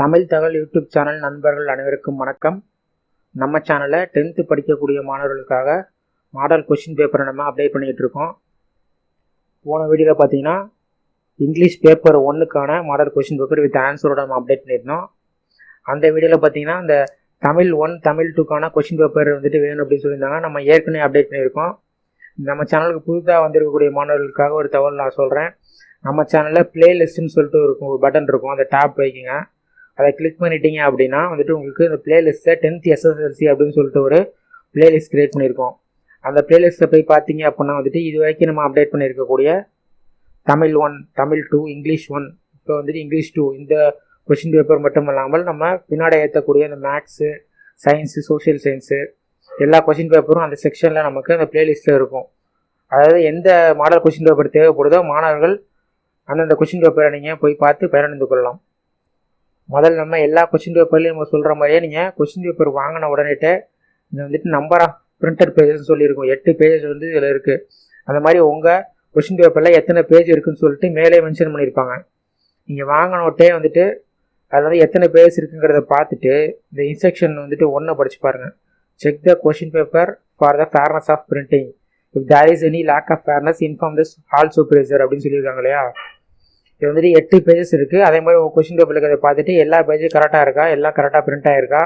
தமிழ் தகவல் YouTube channel நண்பர்கள் அனைவருக்கும் வணக்கம். நம்ம சேனலை டென்த்து படிக்கக்கூடிய மாணவர்களுக்காக மாடல் கொஷின் பேப்பரை நம்ம அப்டேட் பண்ணிகிட்டு இருக்கோம். போன வீடியோவில் பார்த்தீங்கன்னா இங்கிலீஷ் பேப்பர் ஒன்றுக்கான மாடல் கொஷின் பேப்பர் வித் ஆன்சரோட நம்ம அப்டேட் பண்ணியிருந்தோம். அந்த வீடியோவில் பார்த்தீங்கன்னா இந்த தமிழ் ஒன் தமிழ் டூக்கான கொஷின் பேப்பர் வந்துட்டு வேணும் அப்படின்னு சொல்லியிருந்தாங்க. நம்ம ஏற்கனவே அப்டேட் பண்ணியிருக்கோம். நம்ம சேனலுக்கு புதுதாக வந்திருக்கக்கூடிய மாணவர்களுக்காக ஒரு தகவல் நான் சொல்கிறேன் நம்ம சேனலில் பிளேலிஸ்ட்டுன்னு சொல்லிட்டு இருக்கும் ஒரு பட்டன் இருக்கும். அந்த டேப் வைக்கிங்க. அதை கிளிக் பண்ணிட்டீங்க அப்படின்னா வந்துட்டு உங்களுக்கு இந்த பிளேலிஸ்ட்டை டென்த் எஸ்எஸ்எல்சி அப்படின்னு சொல்லிட்டு ஒரு பிளேலிஸ்ட் கிரியேட் பண்ணியிருக்கோம். அந்த பிளேலிஸ்ட்டை போய் பார்த்தீங்க அப்படின்னா வந்துட்டு இது வரைக்கும் நம்ம அப்டேட் பண்ணியிருக்கக்கூடிய Tamil one Tamil two English one இப்போ வந்துட்டு இங்கிலீஷ் டூ இந்த கொஷின் பேப்பர் மட்டும் இல்லாமல் நம்ம பின்னாடி ஏற்றக்கூடிய இந்த மேக்ஸு சயின்ஸு சோஷியல் சயின்ஸு எல்லா கொஷின் பேப்பரும் அந்த செக்ஷனில் நமக்கு அந்த பிளேலிஸ்ட்டில் இருக்கும். அதாவது எந்த மாடல் கொஷின் பேப்பர் தேவைப்படுதோ மாணவர்கள் அந்தந்த கொஷின் பேப்பரை நீங்கள் போய் பார்த்து பயனடைந்து கொள்ளலாம். முதல்ல நம்ம எல்லா கொஷின் பேப்பர்லையும் நம்ம சொல்கிற மாதிரியே நீங்கள் கொஸ்டின் பேப்பர் வாங்கின உடனேட்டு இது வந்துட்டு நம்பர் ஆஃப் பிரிண்டட் பேஜஸ் சொல்லியிருக்கோம். எட்டு பேஜஸ் வந்து இதில் இருக்குது அந்த மாதிரி உங்கள் கொஸ்டின் பேப்பரில் எத்தனை பேஜ் இருக்குன்னு சொல்லிட்டு மேலே மென்ஷன் பண்ணியிருப்பாங்க. நீங்கள் வாங்கினோட்டே வந்துட்டு அதில் வந்து எத்தனை பேஜ் இருக்குங்கிறத பார்த்துட்டு இந்த இன்ஸ்ட்ரக்ஷன் வந்துட்டு ஒன்றை படிச்சு பாருங்கள் check the question paper for the fairness of printing if there is any lack of fairness inform this hall supervisor அப்படின்னு சொல்லியிருக்காங்க இல்லையா? இது வந்துட்டு எட்டு பேஜஸ் இருக்குது அதே மாதிரி உங்கள் கொஷின் பேப்பரில் அதை பார்த்துட்டு எல்லா பேஜும் கரெக்டாக இருக்கா? எல்லாம் கரெக்டாக பிரிண்ட் ஆயிருக்கா?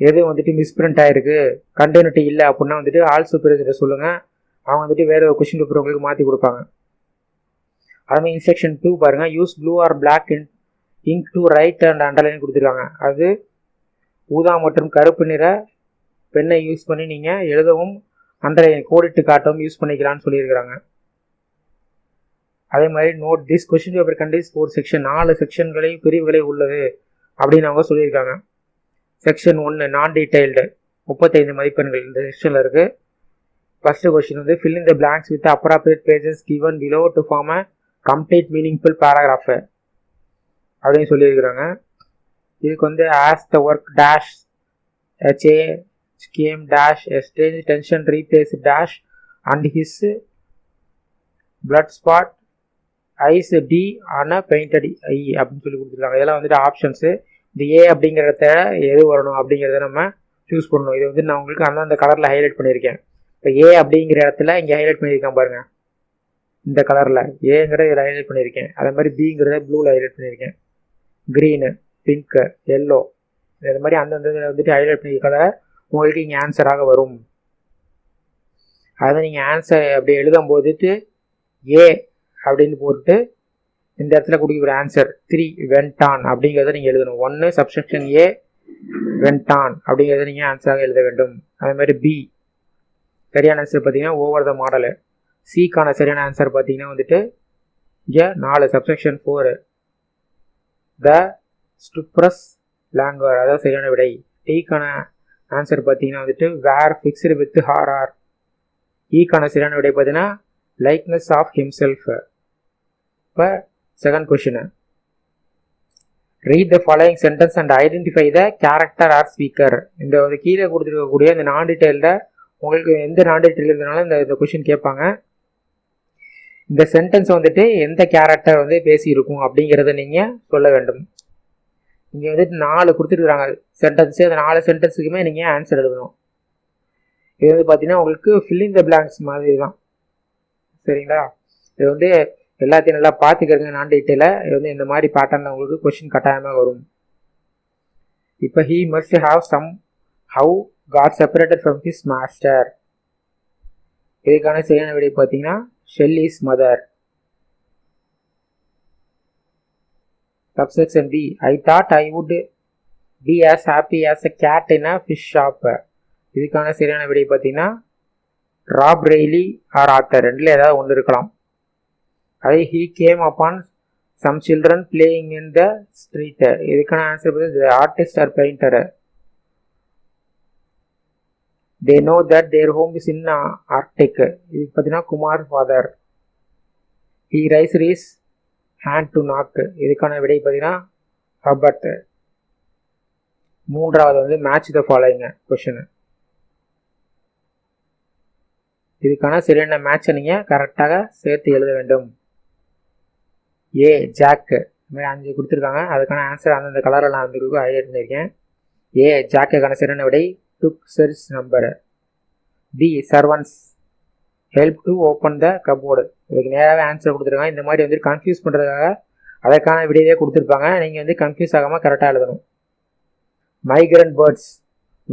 எதுவும் வந்துட்டு மிஸ் பிரிண்ட் ஆகிருக்கு கண்டினியூட்டி இல்லை அப்படின்னா வந்துட்டு ஆல் சூப்பர்வைசரை சொல்லுங்கள் அவங்க வந்துட்டு வேறு ஒரு கொஷின் பேப்பர் உங்களுக்கு மாற்றி கொடுப்பாங்க. அதுமாதிரி இன்ஸ்ட்ரக்ஷன் டூ பாருங்கள் use blue or black in ink to write and underline கொடுத்துருக்காங்க. அது ஊதா மற்றும் கருப்பு நிற பெண்ணை யூஸ் பண்ணி நீங்கள் எழுதவும் அண்டர்லைன் கோடிட்டு காட்டவும் யூஸ் பண்ணிக்கலாம்னு சொல்லியிருக்கிறாங்க. அதே மாதிரி note this question paper contains four section நாலு செக்ஷன்களை பிரிவுகளை உள்ளது அப்படின்னு அவங்க சொல்லியிருக்காங்க. செக்ஷன் ஒன்று நான் டீடைல்டு முப்பத்தைந்து மதிப்பெண்கள் இந்த செக்ஷனில் இருக்குது ஃபஸ்ட்டு கொஷின் வந்து fill in the blanks with appropriate pages given below to form a complete meaningful paragraph அப்படின்னு சொல்லியிருக்கிறாங்க. இதுக்கு வந்து as the work dash HA came dash stage tension replace dash and his blood spot eyes T ஆனால் painted I அப்படின்னு சொல்லி கொடுத்துருக்காங்க. இதெல்லாம் வந்துட்டு ஆப்ஷன்ஸு இந்த ஏ அப்படிங்கிறத எது வரணும் அப்படிங்கிறத நம்ம சூஸ் பண்ணணும். இது வந்து நான் உங்களுக்கு அந்தந்த கலரில் ஹைலைட் பண்ணியிருக்கேன். இப்போ ஏ அப்படிங்கிற இடத்துல இங்கே ஹைலைட் பண்ணியிருக்கேன் பாருங்கள் இந்த கலரில் ஏங்கிறத இதில் ஹைலைட் பண்ணியிருக்கேன். அதே மாதிரி பிங்கிறத ப்ளூவில் ஹைலைட் பண்ணியிருக்கேன். க்ரீனு பிங்க்கு எல்லோ இது மாதிரி அந்தந்த இதில் வந்துட்டு ஹைலைட் பண்ணியிருக்கத உங்களுக்கு இங்கே ஆன்சராக வரும். அதை நீங்கள் ஆன்சர் அப்படி எழுதும் போதுட்டு ஏ அப்படின்னு போட்டு இந்த இடத்துல கொடுக்குற ஆன்சர் த்ரீ வென்டான் அப்படிங்கிறத நீங்கள் எழுதணும். ஒன்று சப்ஸ்கிரிப்ஷன் ஏ வென்டான் அப்படிங்கிறத நீங்கள் ஆன்சராக எழுத வேண்டும். அதே மாதிரி பி சரியான ஆன்சர் பார்த்தீங்கன்னா ஓவர் த மாடலு சிக்கான சரியான ஆன்சர் பார்த்தீங்கன்னா வந்துட்டு இங்கே நாலு சப்ஸ்கிரிப்ஷன் ஃபோரு த ஸ்டுப்ரஸ் லாங்குவர் அதாவது சரியான விடை. டீக்கான ஆன்சர் பார்த்தீங்கன்னா வந்துட்டு were fixed with her or ஈக்கான சரியான விடை பார்த்தீங்கன்னா லைக்னஸ் ஆஃப் ஹிம்செல்ஃப் இப்போ second question read the following sentence and identify the character or speaker இந்த வந்து கீழே கொடுத்துருக்கக்கூடிய இந்த நான் டீட்டெயிலில் உங்களுக்கு எந்த நான் டீட்டெயில் இருந்தாலும் இந்த இந்த கொஷின் கேட்பாங்க. இந்த சென்டென்ஸ் வந்துட்டு எந்த கேரக்டர் வந்து பேசியிருக்கும் அப்படிங்கிறத நீங்கள் சொல்ல வேண்டும். இங்கே வந்துட்டு நாலு கொடுத்துருக்குறாங்க. சென்டென்ஸு அந்த நாலு சென்டென்ஸுக்குமே நீங்கள் ஆன்சர் எழுதணும். இது வந்து பார்த்தீங்கன்னா உங்களுக்கு ஃபில்லிங் த பிளாங்க்ஸ் மாதிரி தான். சரிங்களா? இது வந்து எல்லாத்தையும் நல்லா பார்த்துக்கிறதுங்க நான் டீட்டெயிலாக இது வந்து இந்த மாதிரி பேட்டர்னில் உங்களுக்கு கொஷின் கட்டாயமாக வரும். இப்போ he must have somehow got separated from his master இதுக்கான சரியான விடை பார்த்தீங்கன்னா shell is mother subsection B I thought I would be as happy as a cat in a fish shop இதுக்கான சரியான விடை பார்த்தீங்கன்னா ராப் ரெய்லி ஆர் ஆத்தர் ரெண்டில் ஏதாவது ஒன்று இருக்கலாம். அதே he came upon some children playing in the street இதுக்கான ஆன்சர் பார்த்து artist or painter they know that their home is in Arctic இது பார்த்தீங்கன்னா Kumar father he raise his hand to knock இதுக்கான விடை பார்த்தீங்கன்னா ஹபர்ட் மூன்றாவது வந்து மேட்ச் த ஃபாலோயிங்க கொஷனு இதுக்கான சரியான மேட்சை நீங்கள் கரெக்டாக சேர்த்து எழுத வேண்டும். ஏ ஜாக்கு இந்த மாதிரி அஞ்சு கொடுத்துருக்காங்க. அதுக்கான ஆன்சர் அந்தந்த கலரில் நான் வந்து ஹைலைட் பண்ணியிருக்கேன் ஏ ஜாக்குக்கான சரியான விடை. Took church number B servants help to open the cupboard இதுக்கு நேராகவே ஆன்சர் கொடுத்துருக்காங்க. இந்த மாதிரி வந்து கன்ஃபியூஸ் பண்ணுறதுக்காக அதற்கான விடையே கொடுத்துருப்பாங்க. நீங்கள் வந்து கன்ஃபியூஸ் ஆகாமல் கரெக்டாக எழுதணும். Migrant birds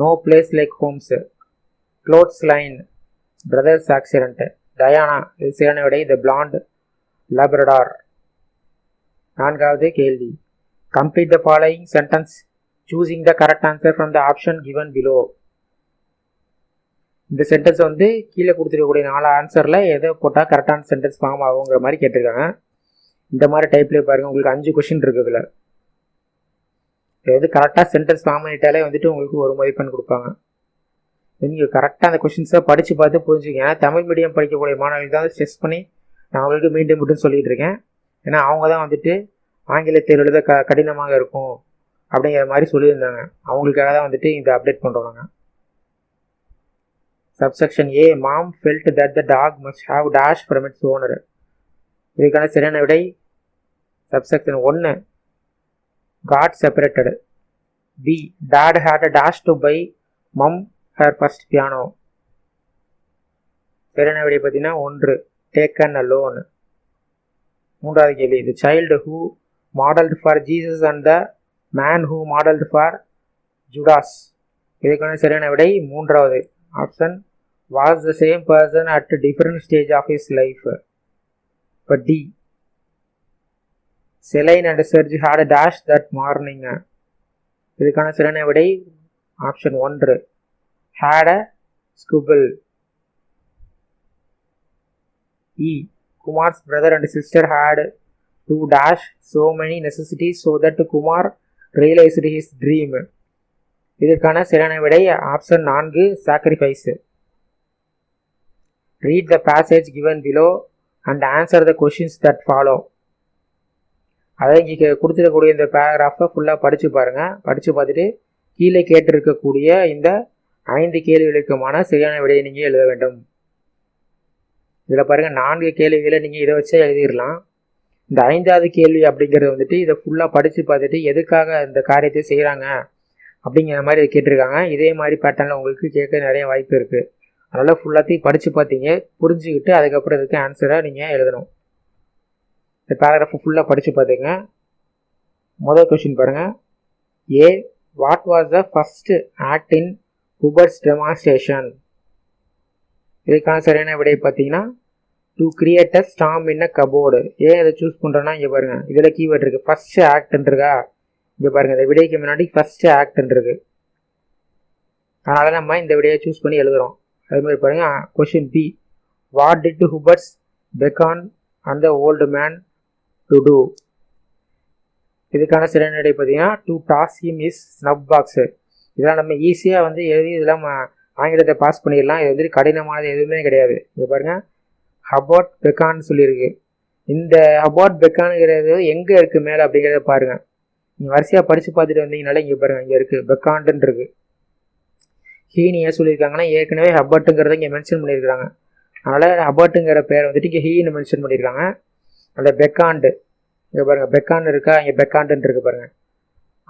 no place like homes clothes line brothers accident Diana இது சிறனை விடை. த பிளாண்ட் லேபரடார் நான்காவது கேள்வி. Complete the following sentence choosing the correct answer from the option given below இந்த சென்டென்ஸ் வந்து கீழே கொடுத்துருக்கக்கூடிய நாலு ஆன்சரில் எதை போட்டால் கரெக்டான சென்டென்ஸ் ஃபார்ம் ஆகுங்கிற மாதிரி கேட்டிருக்காங்க. இந்த மாதிரி டைப்லேயே பாருங்கள் உங்களுக்கு அஞ்சு கொஷின் இருக்குதுல இதில். இது வந்து கரெக்டாக சென்டென்ஸ் ஃபார்ம் பண்ணிட்டாலே வந்துட்டு உங்களுக்கு ஒரு மதிப்பெண் கொடுப்பாங்க. நீங்கள் கரெக்டாக அந்த கொஷின்ஸை படித்து பார்த்து புரிஞ்சுக்கங்க. தமிழ் மீடியம் படிக்கக்கூடிய மாணவர்கள் தான் ஸ்ட்ரெஸ் பண்ணி நான் உங்களுக்கு மீண்டும் மீண்டும் சொல்லிகிட்டு இருக்கேன். ஏன்னா அவங்க தான் வந்துட்டு ஆங்கில தேர்வு எழுத க கடினமாக இருக்கும் அப்படிங்கிற மாதிரி சொல்லியிருந்தாங்க. அவங்களுக்காக தான் வந்துட்டு இந்த அப்டேட் பண்ணுறாங்க subsection A mom felt that the dog must have dash from its owner இதுக்கான சரியான விடை சப்செக்ஷன் ஒன்று got separated B dot had a dash to buy mum her first piano சரியான விடை பார்த்தீங்கன்னா ஒன்று டேக்கன் அ லோன் மூன்றாவது கேள்வி. The child who modelled for Jesus and the man who modelled for Judas இதுக்கான சரியான விடை மூன்றாவது. Option was the same person at different stage of his life இப்போ D Celine and surge had a dash that morning இதுக்கான சரியான விடை option ஒன்று. Had a squabble E Kumar's brother and sister had to dash so many necessities so that Kumar realized his dream. இதற்கான சரியான விடை option நான்கு sacrifice read the passage given below and answer the questions that follow அதை இங்கே கொடுத்துருக்கக்கூடிய இந்த பேராகிராஃபை ஃபுல்லாக படித்து பாருங்கள் படித்து பார்த்துட்டு கீழே கேட்டிருக்கக்கூடிய இந்த ஐந்து கேள்விகளுக்குமான சரியான விடையை நீங்கள் எழுத வேண்டும். இதில் பாருங்கள் நான்கு கேள்விகளை நீங்கள் இதை வச்சே எழுதிடலாம் இந்த ஐந்தாவது கேள்வி அப்படிங்கிறது வந்துட்டு இதை ஃபுல்லாக படித்து பார்த்துட்டு எதுக்காக இந்த காரியத்தை செய்கிறாங்க அப்படிங்கிற மாதிரி கேட்டிருக்காங்க. இதே மாதிரி பேட்டர்னில் உங்களுக்கு கேட்க நிறைய வாய்ப்பு இருக்குது அதனால் ஃபுல்லாத்தையும் படித்து பார்த்தீங்க புரிஞ்சுக்கிட்டு அதுக்கப்புறம் இதுக்கு ஆன்சரை நீங்கள் எழுதணும். இந்த பேராகிராஃபை ஃபுல்லாக படித்து பார்த்துங்க முதல் கொஷின் பாருங்கள் A what was the first act in Uber's demonstration இதுக்கான சரியான விடை பார்த்தீங்கன்னா to create a storm in a cupboard ஏன் இதை சூஸ் பண்ணுறோன்னா இங்கே பாருங்கள் இதில் கீவேர்ட் இருக்குது ஃபஸ்ட்டு ஆக்ட்ன்றிருக்கா இங்கே பாருங்கள் இந்த விடைக்கு முன்னாடி ஃபஸ்ட்டு ஆக்ட்ன்றிருக்கு அதனால் நம்ம இந்த விடையை சூஸ் பண்ணி எழுதுகிறோம் அது மாதிரி பாருங்கள் question B what did Hubert's beckon அந்த ஓல்டு மேன் டு டூ இதுக்கான சில நடை பார்த்தீங்கன்னா to toss him is snuff box இதெல்லாம் நம்ம ஈஸியாக வந்து எழுதி இதெல்லாம் ஆங்கிலத்தை பாஸ் பண்ணிடலாம். இது வந்து கடினமானது எதுவுமே கிடையாது. இங்கே பாருங்கள் ஹபாட் பெக்கான்னு சொல்லியிருக்கு. இந்த ஹபாட் பெக்கானுங்கிறது எங்கே இருக்குது மேலே அப்படிங்கிறத பாருங்கள் நீங்கள் வரிசையாக படித்து பார்த்துட்டு வந்தீங்கனால இங்கே பாருங்கள் இங்கே இருக்குது பெக்காண்டுன்னு இருக்கு. ஹீனி ஏன் சொல்லியிருக்காங்கன்னா ஏற்கனவே ஹபர்ட்டுங்கிறத இங்கே மென்ஷன் பண்ணியிருக்காங்க அதனால் ஹபர்ட்டுங்கிற பேர் வந்துட்டு இங்கே ஹீன்னு மென்ஷன் பண்ணியிருக்காங்க. அதில் பெக்காண்டு இங்கே பாருங்கள் பெக்கான் இருக்கா? இங்கே பெக்காண்டுன்னு இருக்குது பாருங்கள்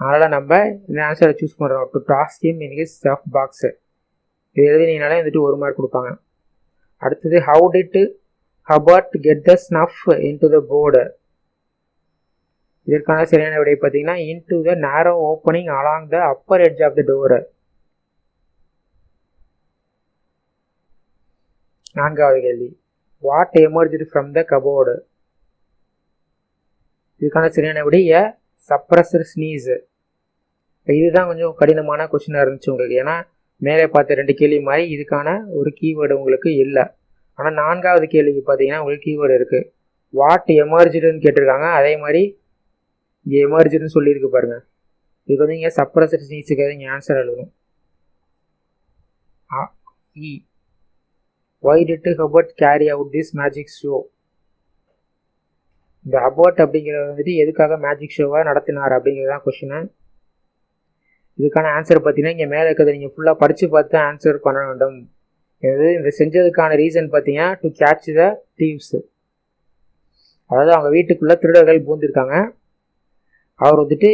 அதனால் நம்ம இந்த ஆன்சரை சூஸ் பண்ணுறோம் to toss him in his stuff box இது எழுதினீங்கனாலே வந்துட்டு ஒரு மார்க் கொடுப்பாங்க. அடுத்தது how did Hubert get the snuff into the board இதற்கான சரியான விடை பார்த்தீங்கன்னா into the narrow opening along the upper edge of the door நான்காவது கேள்வி. What emerged from the cupboard இதுக்கான சரியான விடை எ சப்ரஸர் ஸ்னீஸ் இதுதான் கொஞ்சம் கடினமான கொஸ்டினாக இருந்துச்சு உங்களுக்கு. ஏன்னா மேலே பார்த்த ரெண்டு கேள்வி மாதிரி இதுக்கான ஒரு கீவேர்டு உங்களுக்கு இல்லை. ஆனால் நான்காவது கேள்விக்கு பார்த்தீங்கன்னா உங்களுக்கு கீவேர்டு இருக்குது வாட் எமர்ஜுன்னு கேட்டிருக்காங்க. அதே மாதிரி இங்கே சொல்லியிருக்கு பாருங்கள் இதுக்கு வந்து இங்கே சப்ரஸர் ஸ்னீஸுக்கு இங்கே ஆன்சர் எழுதணும். E why did Hubert carry out this magic show இந்த அபர்ட் அப்படிங்கிறது வந்துட்டு எதுக்காக மேஜிக் ஷோவாக நடத்தினார் அப்படிங்கிறது தான் கொஷினு இதுக்கான ஆன்சர் பார்த்தீங்கன்னா இங்கே மேலே இருக்கிறத நீங்கள் ஃபுல்லாக படித்து பார்த்து ஆன்சர் பண்ண வேண்டும். இது இந்த செஞ்சதுக்கான ரீசன் பார்த்தீங்கன்னா டு கேட்ச் த தீவ்ஸ் அதாவது அவங்க வீட்டுக்குள்ளே திருடர்கள் பூந்திருக்காங்க அவர் வந்துட்டு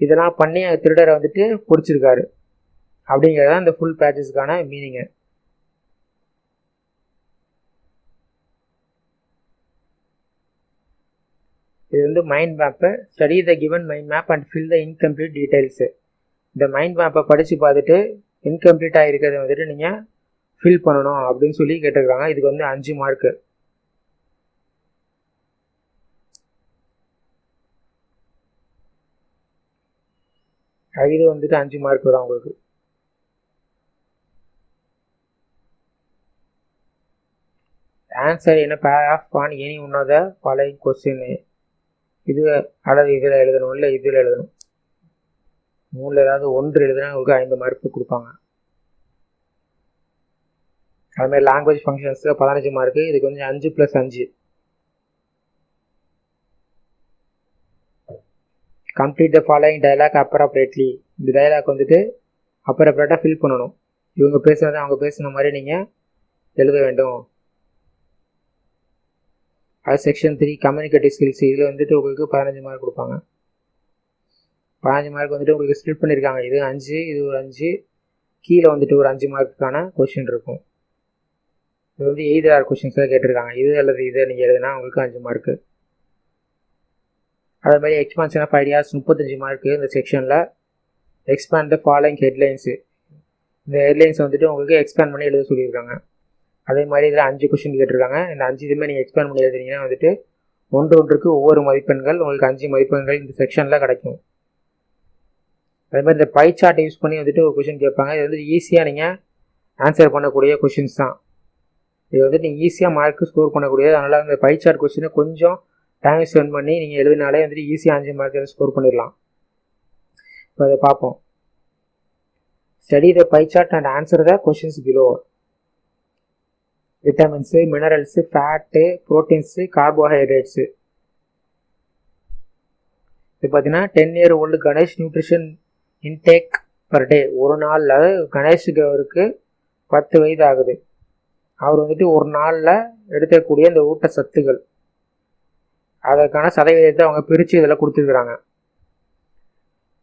இதெல்லாம் பண்ணி அந்த திருடரை வந்துட்டு பிடிச்சிருக்காரு அப்படிங்கிறது தான் இந்த ஃபுல் பேஜஸ்க்கான மீனிங்கு இது வந்து mind map study the given mind map and fill the incomplete details இந்த மைண்ட் மேப்பை படித்து பார்த்துட்டு இன்கம்ப்ளீட்டாக இருக்கிறத வந்துட்டு நீங்கள் ஃபில் பண்ணணும் அப்படின்னு சொல்லி கேட்டுக்கிறாங்க. இதுக்கு வந்து அஞ்சு மார்க்கு இது வந்துட்டு அஞ்சு மார்க் வரும் உங்களுக்கு. ஆன்சர் என்ன? பேர் ஆஃப் ஆன் எனி உன்னத ஆஃப் த கொஸ்டின் இது அல்லது இதில் எழுதணும் இல்லை இதில் எழுதணும். மூணில் ஏதாவது ஒன்று எழுதுனா உங்களுக்கு ஐந்து மார்க் கொடுப்பாங்க. அதுமாதிரி லாங்குவேஜ் ஃபங்க்ஷன்ஸில் பதினஞ்சு மார்க்கு இதுக்கு வந்து அஞ்சு ப்ளஸ் அஞ்சு. Complete the following dialogue appropriately இந்த டைலாக் வந்துட்டு அப்ராப்ரேட்டாக ஃபில் பண்ணணும். இவங்க பேசுனதை அவங்க பேசுன மாதிரி நீங்கள் எழுத வேண்டும். அது செக்ஷன் த்ரீ கம்யூனிகேட்டிவ் ஸ்கில்ஸ் இதில் வந்துட்டு உங்களுக்கு பதினஞ்சு மார்க் கொடுப்பாங்க. பதினஞ்சு மார்க் வந்துட்டு உங்களுக்கு ஸ்ப்ளிட் பண்ணியிருக்காங்க இது அஞ்சு இது ஒரு அஞ்சு. கீழே வந்துட்டு ஒரு அஞ்சு மார்க்குக்கான கொஷின் இருக்கும். இது வந்து எய்த் ஆர் கொஷின்ஸில் கேட்டிருக்காங்க. இது அல்லது இதை நீங்கள் எழுதுனா உங்களுக்கு அஞ்சு மார்க்கு அதே மாதிரி எக்ஸ்பான்ஷன் ஆஃப் ஐடியாஸ் முப்பத்தஞ்சு மார்க்கு இந்த செக்ஷனில் எக்ஸ்பேண்ட் த ஃபாலோயிங் ஹெட்லைன்ஸு இந்த ஹெட்லைன்ஸ் வந்துட்டு உங்களுக்கு எக்ஸ்பேண்ட் பண்ணி எழுத சொல்லியிருக்காங்க. அதே மாதிரி இதில் அஞ்சு கொஷின் கேட்டிருக்காங்க. இந்த அஞ்சு இதுமே நீங்கள் எக்ஸ்பேண்ட் பண்ணி எழுதுனீங்கன்னா வந்துட்டு ஒன்று ஒன்றுக்கு ஒவ்வொரு மதிப்பெண்கள் உங்களுக்கு அஞ்சு மதிப்பெண்கள் இந்த செக்ஷனில் கிடைக்கும். அதே மாதிரி இந்த பை சார்ட் யூஸ் பண்ணி வந்துட்டு ஒரு கொஷின் கேட்பாங்க. இது வந்து ஈஸியாக நீங்கள் ஆன்சர் பண்ணக்கூடிய கொஷின்ஸ் தான். இது வந்துட்டு நீங்கள் ஈஸியாக மார்க்கு ஸ்கோர் பண்ணக்கூடியது. அதனால் இந்த பைச்சார் கொஸ்டினை கொஷினை கொஞ்சம் டைம் ஸ்பெண்ட் பண்ணி நீங்கள் எழுதினாலே வந்துட்டு ஈஸியாக அஞ்சு மார்க் ஸ்கோர் பண்ணிடலாம். இப்போ அதை பார்ப்போம். Study the pie chart and answer the questions below vitamins minerals fat proteins carbohydrates இது பார்த்தீங்கன்னா ten year old Ganesh nutrition intake per day ஒரு நாளில் கணேஷுக்கு அவருக்கு பத்து வயது ஆகுது. அவர் வந்துட்டு ஒரு நாளில் எடுக்கக்கூடிய இந்த ஊட்டச்சத்துகள் அதற்கான சதவீதத்தை அவங்க பிரித்து இதில் கொடுத்துருக்குறாங்க.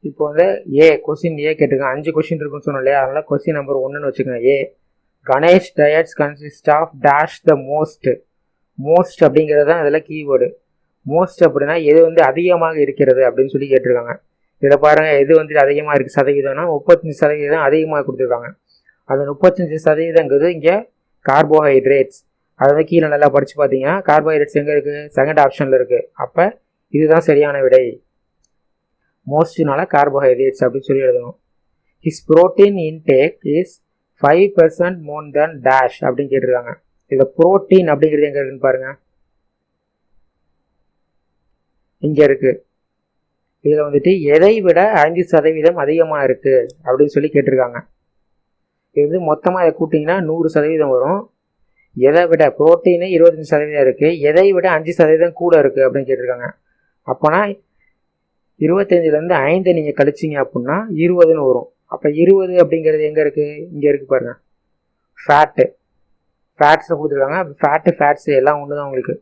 இப்போ வந்து ஏ கொஸ்டின் ஏ கேட்டுக்கோங்க அஞ்சு கொஸ்டின் இருக்குன்னு சொன்னோம் இல்லையா? அதனால் கொஸ்டின் நம்பர் ஒன்றுன்னு வச்சுக்கோங்க. A Ganesh diets consist of dash the most most அப்படிங்கிறது தான் அதில் கீவேர்டு மோஸ்ட் அப்படின்னா எது வந்து அதிகமாக இருக்கிறது அப்படின்னு சொல்லி கேட்டிருக்காங்க. இதில் பாருங்கள் எது வந்து அதிகமாக இருக்குது சதவீதம்னா முப்பத்தஞ்சு சதவீதம் அதிகமாக கொடுத்துருக்காங்க. அந்த முப்பத்தஞ்சு சதவீதங்கிறது இங்கே கார்போஹைட்ரேட்ஸ். அதை வந்து கீழே நல்லா படித்து பார்த்தீங்கன்னா கார்போஹைட்ரேட்ஸ் எங்கே இருக்குது செகண்ட் ஆப்ஷனில் இருக்குது அப்போ இதுதான் சரியான விடை. மோஸ்ட்னால கார்போஹைட்ரேட்ஸ் அப்படின்னு சொல்லி எழுதணும். His protein intake is five percent more than dash அப்படின்னு கேட்டிருக்காங்க. இதில் ப்ரோட்டீன் அப்படிங்கிறது எங்கே இருக்குன்னு பாருங்க. இங்கே இருக்குது இதில் வந்துட்டு எதை விட ஐந்து சதவீதம் அதிகமாக இருக்குது அப்படின்னு சொல்லி கேட்டிருக்காங்க. இது வந்து மொத்தமாக இதை கூட்டிங்கன்னா நூறு சதவீதம் வரும். எதை விட புரோட்டீனு இருபத்தஞ்சி சதவீதம் இருக்குது எதை விட அஞ்சு சதவீதம் கூட இருக்குது அப்படின்னு கேட்டிருக்காங்க. அப்போனா இருபத்தஞ்சிலேருந்து ஐந்து நீங்கள் கழிச்சிங்க அப்படின்னா இருபதுன்னு வரும். அப்போ இருபது அப்படிங்கிறது எங்கே இருக்குது இங்கே இருக்குது பாருங்க. ஃபேட்டு ஃபேட்ஸை கொடுத்துருக்காங்க. ஃபேட்டு ஃபேட்ஸு எல்லாம் ஒன்று தான் உங்களுக்கு.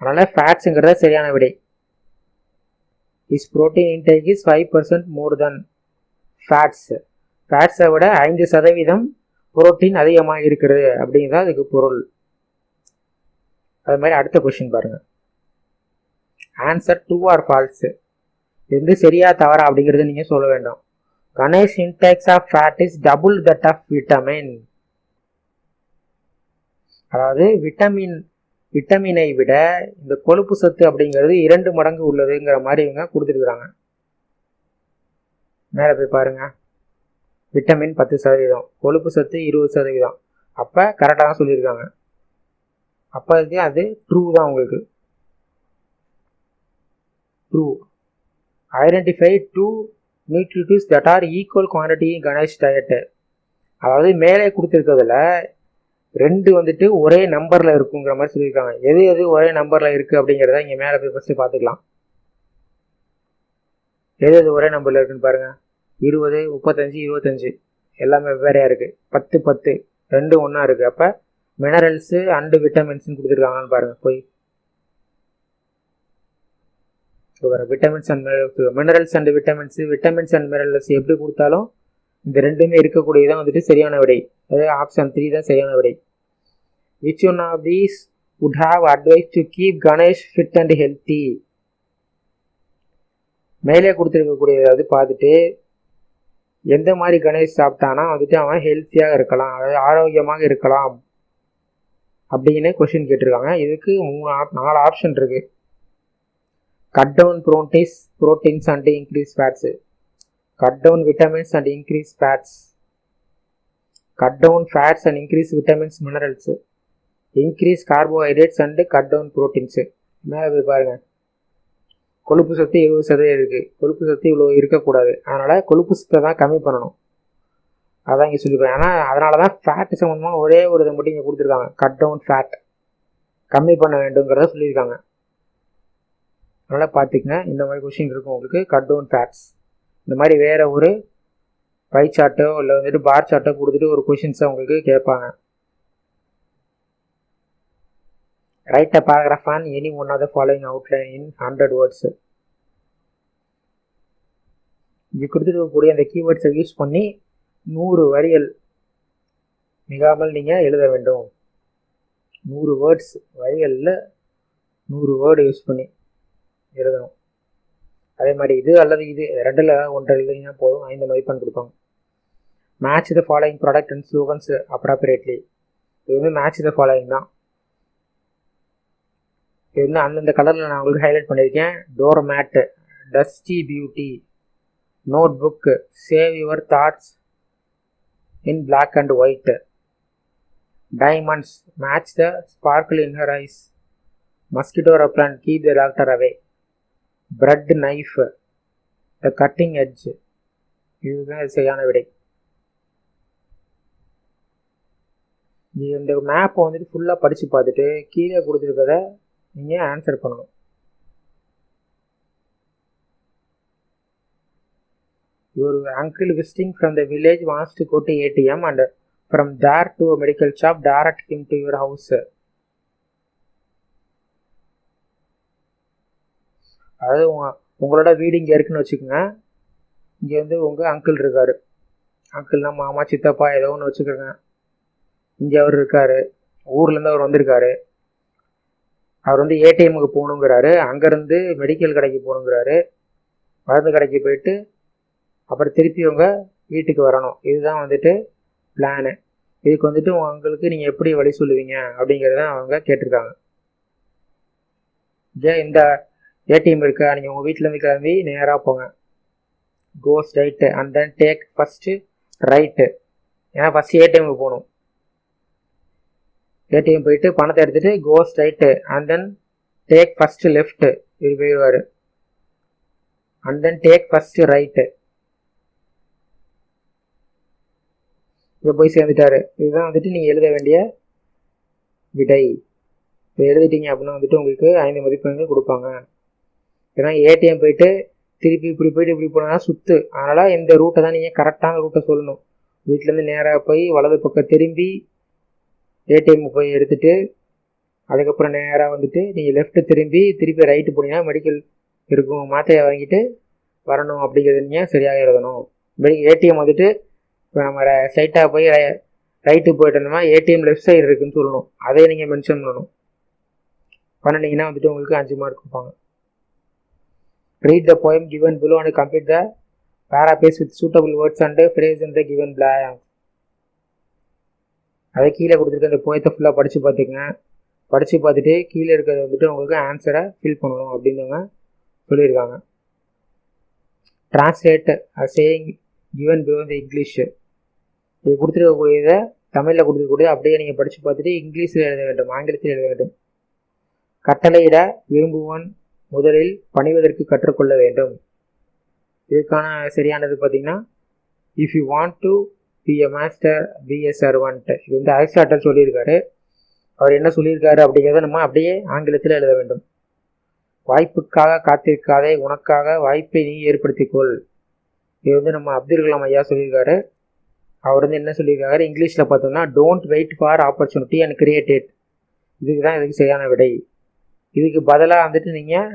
அதனால் ஃபேட்ஸுங்கிறத சரியான விடை. Is protein intake is five percent more than fats ஃபேட்ஸை விட ஐந்து சதவீதம் புரோட்டீன் அதிகமாக இருக்கிறது அப்படிங்கிறது அதுக்கு பொருள். அது மாதிரி அடுத்த கொஷின் பாருங்கள் ஆன்சர் டூ ஆர் ஃபால்ஸு இது வந்து சரியா தவறா அப்படிங்கிறது நீங்கள் சொல்ல வேண்டும். Ganesh intakes of fat is double that of vitamin அதாவது விட்டமின் விட்டமினை விட இந்த கொழுப்பு சத்து அப்படிங்கிறது இரண்டு மடங்கு உள்ளதுங்கிற மாதிரி இவங்க கொடுத்துருக்குறாங்க மேலே போய் பாருங்கள் விட்டமின் பத்து சதவீதம் கொழுப்பு சத்து இருபது சதவீதம். அப்போ கரெக்டாக தான் சொல்லியிருக்காங்க. அப்போதைக்கு அது ட்ரூ தான் உங்களுக்கு. True identify two nutritives that are equal quantity Ganesh diet அதாவது மேலே கொடுத்துருக்கிறதுல ரெண்டு வந்துட்டு ஒரே நம்பரில் இருக்குங்கிற மாதிரி சொல்லியிருக்காங்க. எது எது ஒரே நம்பரில் இருக்குது அப்படிங்கிறத இங்கே மேலே போய் ஃபஸ்ட்டு பார்த்துக்கலாம். எது எது ஒரே நம்பரில் இருக்குன்னு பாருங்கள் இருபது முப்பத்தஞ்சு இருபத்தஞ்சு. எல்லாமே வெவ்வேறையாக இருக்குது பத்து பத்து. ரெண்டு ஒன்றா இருக்குது அப்போ மினரல்ஸு அண்டு விட்டமின்ஸ்னு கொடுத்துருக்காங்கன்னு பாருங்கள் போய். Sugar vitamins and minerals and vitamins vitamins and minerals எப்படி கொடுத்தாலும் இந்த ரெண்டுமே இருக்கக்கூடியதான் வந்துட்டு சரியான விடை. அதாவது ஆப்ஷன் த்ரீ தான் சரியான விடை. Which one of these would have advise to keep Ganesh fit and healthy மேலே கொடுத்துருக்கக்கூடியதாவது பார்த்துட்டு எந்த மாதிரி கணேஷ் சாப்பிட்டானா வந்துட்டு அவன் ஹெல்த்தியாக இருக்கலாம் அதாவது ஆரோக்கியமாக இருக்கலாம் அப்படின்னு கொஷின் கேட்டிருக்காங்க. இதுக்கு மூணு ஆப் நாலு ஆப்ஷன் இருக்குது cut down proteins proteins and increase fats cut down vitamins and increase fats cut down fats and increase vitamins minerals increase carbohydrates and cut down proteins மேலே போய் பாருங்கள் கொழுப்பு சத்து எழுபது சதவீதம் இருக்குது கொழுப்பு சத்து இவ்வளோ இருக்கக்கூடாது. அதனால் கொழுப்பு சத்தை தான் கம்மி பண்ணணும். அதான் இங்கே சொல்லியிருக்கேன் ஏன்னா அதனால தான் ஃபேட் சம்மந்தமாக ஒரே ஒரு இதை மட்டும் இங்கே கொடுத்துருக்காங்க. கட் டவுன் ஃபேட் கம்மி பண்ண வேண்டுங்கிறத சொல்லியிருக்காங்க. அதனால் பார்த்துக்கங்க. இந்த மாதிரி கொஷின் இருக்கும் உங்களுக்கு. கட் டவுன் ஃபேட்ஸ் இந்த மாதிரி வேறு ஒரு பை சார்ட்டோ இல்லை வந்துட்டு பார் சார்ட்டோ கொடுத்துட்டு ஒரு கொஷின்ஸை உங்களுக்கு கேட்பாங்க. Write a paragraph on any one of the following outline in 100 words. இங்கே கொடுத்துருக்கக்கூடிய அந்த கீவேர்ட்ஸை யூஸ் பண்ணி நூறு வரிகள் மிகாமல் நீங்கள் எழுத வேண்டும். நூறு வேர்ட்ஸ் வரிகளில் நூறு வேர்டு யூஸ் பண்ணி எழுதணும். அதே மாதிரி இது அல்லது இது ரெண்டில் ஒன்றரை எழுதினா போதும் ஐந்து மதிப்பெண் கொடுப்பாங்க. Match the following product and slogans appropriately இது வந்து மேட்ச் த ஃபாலோயிங் தான். இது வந்து அந்தந்த கலரில் நான் உங்களுக்கு ஹைலைட் பண்ணியிருக்கேன். Doormat dusty beauty notebook save your thoughts in black and white diamonds match the sparkle in her eyes mosquito repellent keep the doctor away bread knife the cutting edge இதுதான் சரியான விடை. இந்த மேப்பை வந்துட்டு ஃபுல்லாக படித்து பார்த்துட்டு கீழே கொடுத்துருக்கத நீங்கள் ஆன்சர் பண்ணணும். Your uncle visiting from the village wants to go to ATM and from there to medical shop direct direct to your house அதாவது உங்க உங்களோட வீடு இங்கே இருக்குன்னு வச்சுக்கோங்க. இங்கே வந்து உங்கள் அங்கிள் இருக்கார். அங்கிள்னா மாமா சித்தப்பா ஏதோ ஒன்று வச்சுக்கோங்க. இங்கே அவர் இருக்கார். ஊர்லேருந்து அவர் வந்திருக்காரு. அவர் வந்து ஏடிஎம்முக்கு போகணுங்கிறாரு. அங்கேருந்து மெடிக்கல் கடைக்கு போகணுங்கிறாரு. மருந்து கடைக்கு போயிட்டு அப்புறம் திருப்பி உங்கள் வீட்டுக்கு வரணும். இதுதான் வந்துட்டு பிளானு இதுக்கு வந்துட்டு உங்களுக்கு நீங்கள் எப்படி வழி சொல்லுவீங்க அப்படிங்கிறத அவங்க கேட்டிருக்காங்க. ஏன் இந்த ஏடிஎம் இருக்கா? நீங்கள் உங்கள் வீட்டிலேருந்து கிளம்பி நேராக போங்க. Goes right and then take first right ஏன்னா ஃபஸ்ட்டு ஏடிஎம்க்கு போகணும். ஏடிஎம் போயிட்டு பணத்தை எடுத்துகிட்டு go right and then take first left இது போயிடுவார். And then take first right இப்போ போய் சேர்ந்துட்டாரு. இதுதான் வந்துட்டு நீங்கள் எழுத வேண்டிய விடை. இப்போ எழுதிட்டீங்க அப்படின்னா வந்துட்டு உங்களுக்கு ஐந்து மதிப்பெண்கள் கொடுப்பாங்க. ஏன்னா ஏடிஎம் போயிட்டு திருப்பி இப்படி போயிட்டு இப்படி போனா சுத்து. அதனால் இந்த ரூட்டை தான் நீங்கள் கரெக்டான ரூட்டை சொல்லணும். வீட்டிலேருந்து நேராக போய் வலது பக்கம் திரும்பி ஏடிஎம் போய் எடுத்துட்டு அதுக்கப்புறம் நேராக வந்துட்டு நீங்கள் லெஃப்ட்டு திரும்பி திருப்பி ரைட்டு போனீங்கன்னா மெடிக்கல் இருக்கும். மாத்திரையை வாங்கிட்டு வரணும் அப்படிங்கிறது நீங்கள் சரியாக எழுதணும். ஏடிஎம் வந்துட்டு இப்போ நம்ம சைட்டாக போய் ரைட்டு போயிட்டு இருந்தோம்னா ஏடிஎம் லெஃப்ட் சைடு இருக்குதுன்னு சொல்லணும். அதே நீங்கள் மென்ஷன் பண்ணணும். பண்ணினீங்கன்னா வந்துட்டு உங்களுக்கு அஞ்சு மார்க் கொடுப்பாங்க. Read the poem given below and complete the paraphrase with suitable words and phrase and the given blank அதை கீழே கொடுத்துருக்க அந்த போயத்தை ஃபுல்லாக படித்து பார்த்துக்கங்க. படித்து பார்த்துட்டு கீழே இருக்கிறத வந்துட்டு உங்களுக்கு ஆன்சரை ஃபில் பண்ணணும் அப்படின்னவங்க சொல்லியிருக்காங்க. டிரான்ஸ்லேட் சேயிங் கிவன் பிலோ இந்த இங்கிலீஷு இது கொடுத்துருக்கக்கூடியதை தமிழில் கொடுத்துருக்கூடிய அப்படியே நீங்கள் படித்து பார்த்துட்டு இங்கிலீஷில் எழுத வேண்டும் ஆங்கிலத்தில் எழுத வேண்டும். கட்டளையிட விரும்புவன் முதலில் பணிவதற்கு கற்றுக்கொள்ள வேண்டும். இதுக்கான சரியானது பார்த்தீங்கன்னா if you want to be a master be a servant இது வந்து அரிஸ்டாட்டல் சொல்லியிருக்காரு. அவர் என்ன சொல்லியிருக்காரு அப்படிங்கிறத நம்ம அப்படியே ஆங்கிலத்தில் எழுத வேண்டும். வாய்ப்புக்காக காத்திருக்காதே உனக்காக வாய்ப்பை நீ ஏற்படுத்திக்கொள். இது வந்து நம்ம அப்துல் கலாம் ஐயா சொல்லியிருக்காரு. அவர் வந்து என்ன சொல்லியிருக்காரு? இங்கிலீஷில் பார்த்தோம்னா don't wait for opportunity and create it இதுக்கு தான் இதுக்கு சரியான விடை. இதுக்கு பதிலாக வந்துட்டு நீங்கள்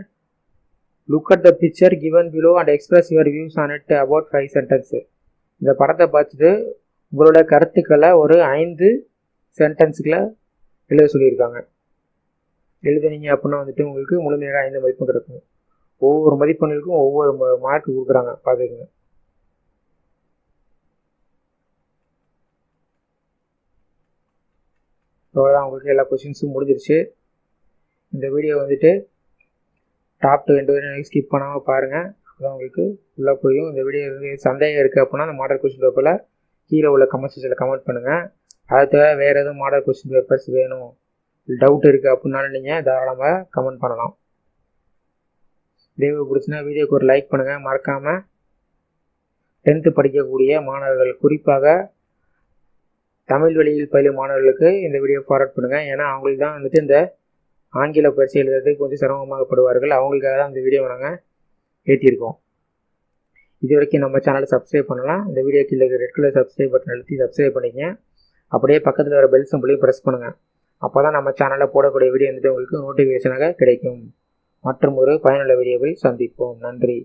look at the picture given below and express your views on it about five sentence இந்த படத்தை பார்த்துட்டு உங்களோட கருத்துக்களை ஒரு ஐந்து சென்டென்ஸுக்குள்ள எழுத சொல்லியிருக்காங்க. எழுதுனீங்க அப்படின்னா வந்துட்டு உங்களுக்கு முழுமையாக ஐந்து மதிப்பெண் கிடைக்கும். ஒவ்வொரு மதிப்பெண்களுக்கும் ஒவ்வொரு மார்க் கொடுக்குறாங்க பார்த்துக்குங்க. அவ்வளோதான் உங்களுக்கு எல்லா கொஷின்ஸும் முடிஞ்சிருச்சு. இந்த வீடியோ வந்துட்டு டாப் டூ ரெண்டு ஸ்கிப் பண்ணாமல் பாருங்கள் அதான் உங்களுக்கு ஃபுல்லாக புரியும். இந்த வீடியோ வந்து சந்தேகம் இருக்குது அப்படின்னா அந்த மாடல் கொஸ்டின் பேப்பரில் கீழே உள்ள கமெண்ட் செக்ஷனில் கமெண்ட் பண்ணுங்கள் அதை தவிர வேறு எதுவும் மாடல் கொஷின் பேப்பர்ஸ் வேணும். டவுட் இருக்குது அப்படின்னாலும் நீங்கள் தாராளமாக கமெண்ட் பண்ணலாம். வீடியோ பிடிச்சினா வீடியோக்கு ஒரு லைக் பண்ணுங்கள் மறக்காமல் டென்த்து படிக்கக்கூடிய மாணவர்கள் குறிப்பாக தமிழ் வழியில் பயிலும் மாணவர்களுக்கு இந்த வீடியோ ஃபார்வர்ட் பண்ணுங்கள் ஏன்னா அவங்களுக்கு தான் வந்துட்டு இந்த ஆங்கில பயிற்சி எழுதுறதுக்கு கொஞ்சம் சிரமமாகப்படுவார்கள். அவங்களுக்காக தான் இந்த வீடியோ நாங்கள் ஏற்றிருக்கோம் இது வரைக்கும் நம்ம சேனலை சப்ஸ்கிரைப் பண்ணலாம். இந்த வீடியோ கீழே ரெட் கலர் சப்ஸ்கிரைப் பட்டன் அழுத்தி சப்ஸ்கிரைப் பண்ணிங்க அப்படியே பக்கத்தில் வர பெல் சிம்பிளையும் ப்ரெஸ் பண்ணுங்கள் அப்போ தான் நம்ம சேனலில் போடக்கூடிய வீடியோ வந்துட்டு உங்களுக்கு நோட்டிஃபிகேஷனாக கிடைக்கும். மற்றும் ஒரு பயனுள்ள வீடியோவில் சந்திப்போம். நன்றி.